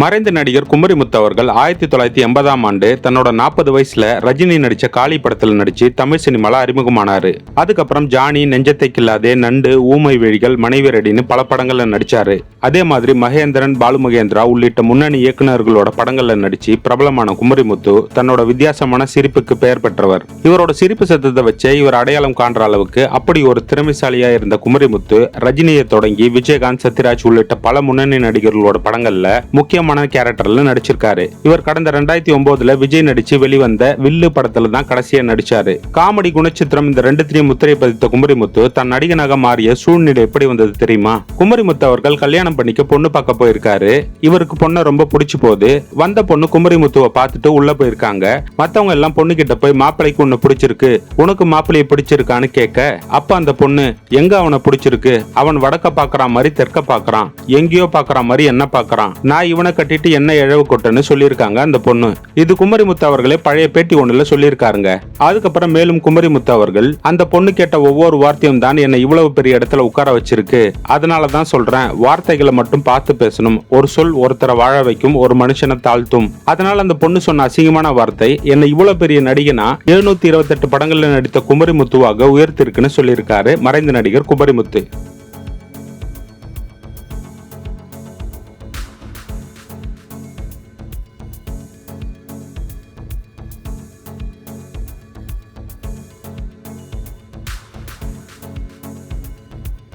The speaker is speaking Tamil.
மறைந்த நடிகர் குமரிமுத்து அவர்கள் ஆயிரத்தி தொள்ளாயிரத்தி எண்பதாம் ஆண்டு தன்னோட நாற்பது வயசுல ரஜினி நடிச்ச காளி படத்துல நடிச்சு தமிழ் சினிமால அறிமுகமானாரு. அதுக்கப்புறம் ஜானி நெஞ்சத்தை கில்லாதே நண்டு ஊமை வேழிகள் மனைவி ரெடின்னு பல படங்கள்ல நடிச்சாரு. அதே மாதிரி மகேந்திரன் பாலு மகேந்திரா உள்ளிட்ட முன்னணி இயக்குநர்களோட படங்கள்ல நடிச்சு பிரபலமான குமரிமுத்து தன்னோட வித்தியாசமான சிரிப்புக்கு பெயர் பெற்றவர். இவரோட சிரிப்பு சத்தத்தை வச்சே இவர் அடையாளம் காண்ற அளவுக்கு அப்படி ஒரு திறமைசாலியா இருந்த குமரிமுத்து ரஜினியை தொடங்கி விஜயகாந்த் சத்யராஜ் உள்ளிட்ட பல முன்னணி நடிகர்களோட படங்கள்ல முக்கியமான கேரக்டர்ல நடிச்சிருக்காரு. இவர் கடந்த ரெண்டாயிரத்தி ஒன்பதுல விஜய் நடிச்சு வெளிவந்த வில்லு படத்துல தான் கடைசியா நடிச்சாரு. காமெடி குணச்சித்திரம் இந்த ரெண்டுத்திலையும் முத்திரை பதித்த குமரிமுத்து தன் நடிகனாக மாறிய சூழ்நிலை எப்படி வந்தது தெரியுமா? குமரிமுத்து அவர்கள் கல்யாணம் பண்ணிக்க பொண்ணு பார்க்க போயிருக்காரு. இவருக்கு பொண்ணை ரொம்ப பிடிச்சு போகுது. வந்த பொண்ணு குமரிமுத்துவை பார்த்துட்டு உள்ள போயிருக்காங்க. மத்தவங்க எல்லாம் பொண்ணு கிட்ட போய் மாப்பிள்ளைக்கு உன்னை பிடிச்சிருக்கு. உனக்கு மாப்பிள்ளையை பிடிச்சிருக்கான்னு கேட்க அப்ப அந்த பொண்ணு எங்க அவனை பிடிச்சிருக்கு? அவன் வடக்க பாக்குறான் மாதிரி தெற்க பாக்குறான் எங்கேயோ பாக்குறான் மாதிரி என்ன பாக்குறான் நான் இவனை கட்டிட்டு என்ன இழவு கொட்டன்னு சொல்லியிருக்காங்க அந்த பொண்ணு. இது குமரிமுத்து அவர்களே பழைய பேட்டி ஒன்றுல சொல்லியிருக்காருங்க. அதுக்கப்புறம் மேலும் குமரிமுத்து அவர்கள் அந்த பொண்ணு கேட்ட ஒவ்வொரு வார்த்தையும் தான் என்னை இவ்வளவு பெரிய இடத்துல உட்கார வச்சிருக்கு. அதனால தான் சொல்றேன் வார்த்தைகளை மட்டும் பார்த்து பேசணும். ஒரு சொல் ஒருத்தரை வாழ வைக்கும் ஒரு மனுஷனை தாழ்த்தும். அதனால அந்த பொண்ணு சொன்ன அசிங்கமான வார்த்தை என்னை இவ்வளவு பெரிய நடிகனா எழுநூத்தி இருபத்தெட்டு படங்கள்ல நடித்த குமரிமுத்துவாக உயர்த்திருக்குன்னு சொல்லியிருக்காரு மறைந்த நடிகர் குமரிமுத்து.